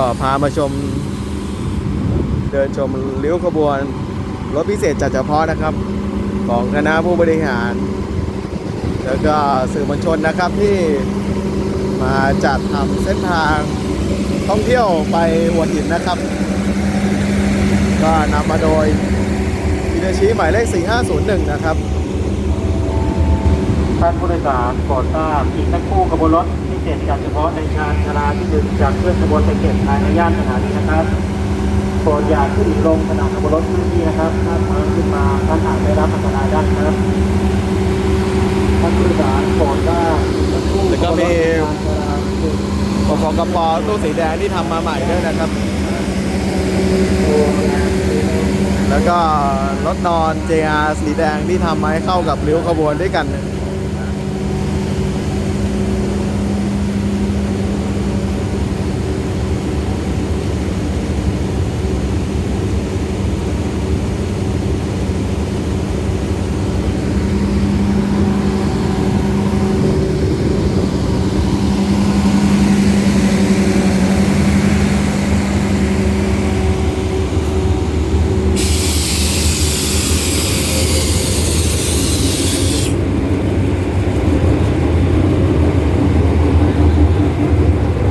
ก็พามาชมเดินชมริ้วขบวน รถพิเศษจัดเฉพาะนะครับ ของคณะผู้บริหาร แล้วก็สื่อมวลชนนะครับที่มาจัดทำเส้นทางท่องเที่ยวไปหัวหินนะครับ ก็นำมาโดยอินชีหมายเลข 4501 นะครับ ท่านผู้โดยสารโปรดทราบอีกสักครู่ขบวนรถ เศษจัดเฉพาะในงานชาลาที่หนึ่งจากเคลื่อนขบวนไปเก็บภายในย่านสถานีนะครับโปรดอย่าขึ้นลงขณะขบวนรถเคลื่อนที่นะครับ ถ้าเพิ่มขึ้นมาท่านอาจได้รับอันตรายได้นะครับท่านผู้โดยสารโปรดทราบอีกสักครู่แล้วก็มีขบวนรถงานชาลาที่หนึ่งปกปตู้สีแดงที่ทำมาใหม่ด้วยนะครับ แล้วก็รถนอน JR สีแดงที่ทำมาให้เข้ากับริ้วขบวนด้วยกัน